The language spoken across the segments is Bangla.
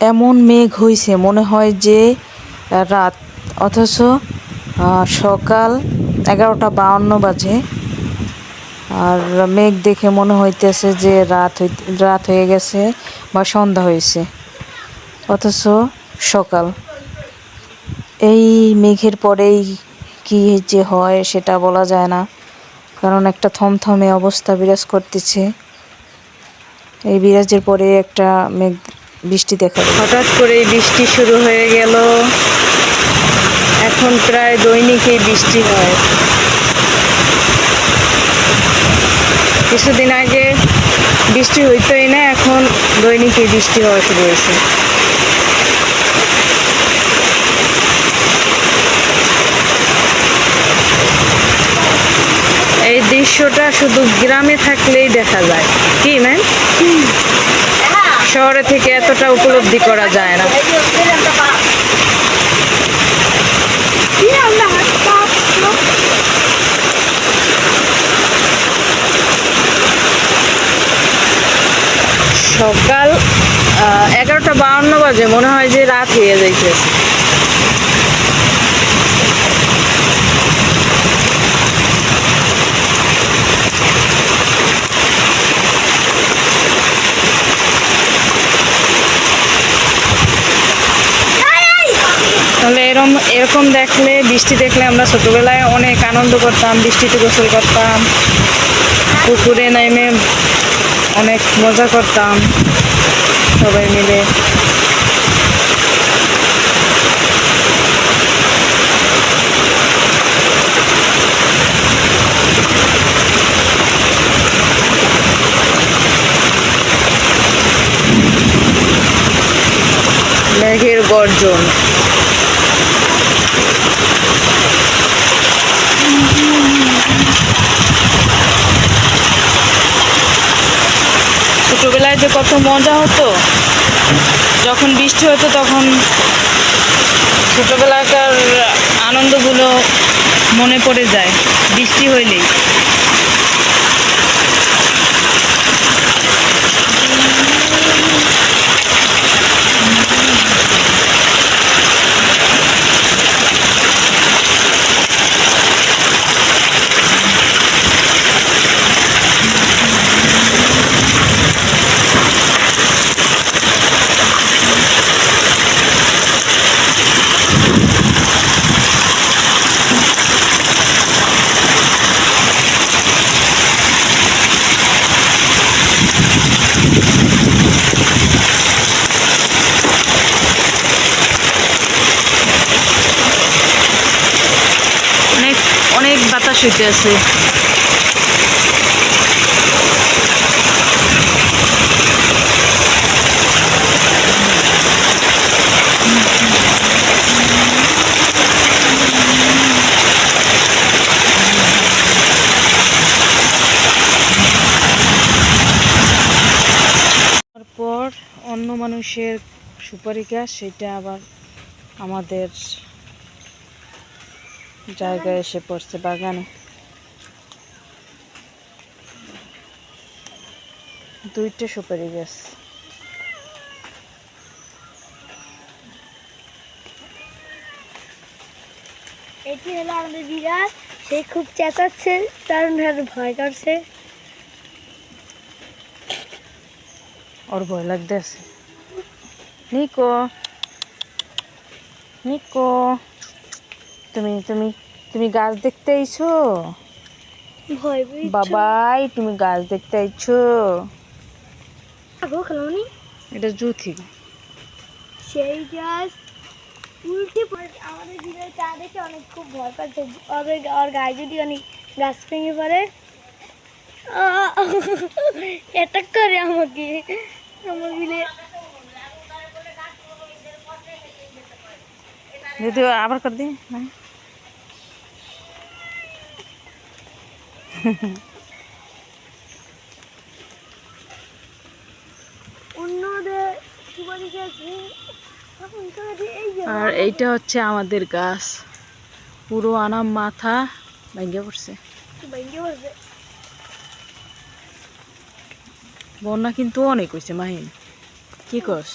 এমন মেঘ হইছে, মনে হয় যে রাত। অথচ সকাল এগারোটা বাউন্ন বাজে। আর মেঘ দেখে মনে হইতেছে যে রাত রাত হয়ে গেছে বা সন্ধ্যা হয়েছে অথচ সকাল। এই মেঘের পরেই কি যে হয় সেটা বলা যায় না, কারণ একটা থমথমে অবস্থা বিরাজ করতেছে। এই বিরাজের পরে একটা মেঘ বৃষ্টি দেখা হঠাৎ করেই বৃষ্টি শুরু হয়ে গেল। এখন প্রায় দৈনিকই বৃষ্টি হয়। কিছুদিন আগে বৃষ্টি হইতোই না, এখন দৈনিকই বৃষ্টি হওয়া শুরু হয়েছে। এই দৃশ্যটা শুধু গ্রামে থাকলেই দেখা যায়। কি, ম্যাম? শহরে থেকে এতটা উপলব্ধি করা যায় না। সকাল এগারোটা বাউন্ন বাজে, মনে হয় যে রাত হয়ে যাইতেছে। এরকম এরকম দেখলে, বৃষ্টি দেখলে আমরা ছোটোবেলায় অনেক আনন্দ করতাম, বৃষ্টিতে গোসল করতাম, পুকুরে নেমে অনেক মজা করতাম, সবাই মিলে। মেঘের গর্জন। ছোটবেলায় যে কত মজা হতো, যখন বৃষ্টি হতো তখন ছোটোবেলাকার আনন্দগুলো মনে পড়ে যায়, বৃষ্টি হইলেই অনেক আছে তারপর অন্য মানুষের সুপারি গাছ সেটা আবার আমাদের জায়গায় এসে পড়ছে বাগানে। দুইটা সুপারি গাছ। এটি হলো আমাদের বিড়াল সে খুব চেঁচাচ্ছে কারণ ভয় করছে। ওর ভয় লাগতেছে। Niko Niko. তুমি তুমি তুমি গাছ দেখতে আইছো? বাবাই তুমি গাছ দেখতে আইছো। এটা জুথি। সেই গাছ উল্টে পড়ে আমাদের চা দেখে অনেক খুব ভয় পাচ্ছে। ওর গায়ে যদি অনেক গাছ ভেঙে পড়ে অ্যাটাক করে আমাকে। আমার বিলে যদি আবার কর দি না অন্যদের সুপারি গাছ তখন করে দিয়ে এই যে আর এইটা হচ্ছে আমাদের গাছ। পুরো আনাম মাথা ভেঙে পড়ছে। বন্যা কিন্তু অনেক হয়েছে, মাহিন। কি কস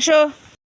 收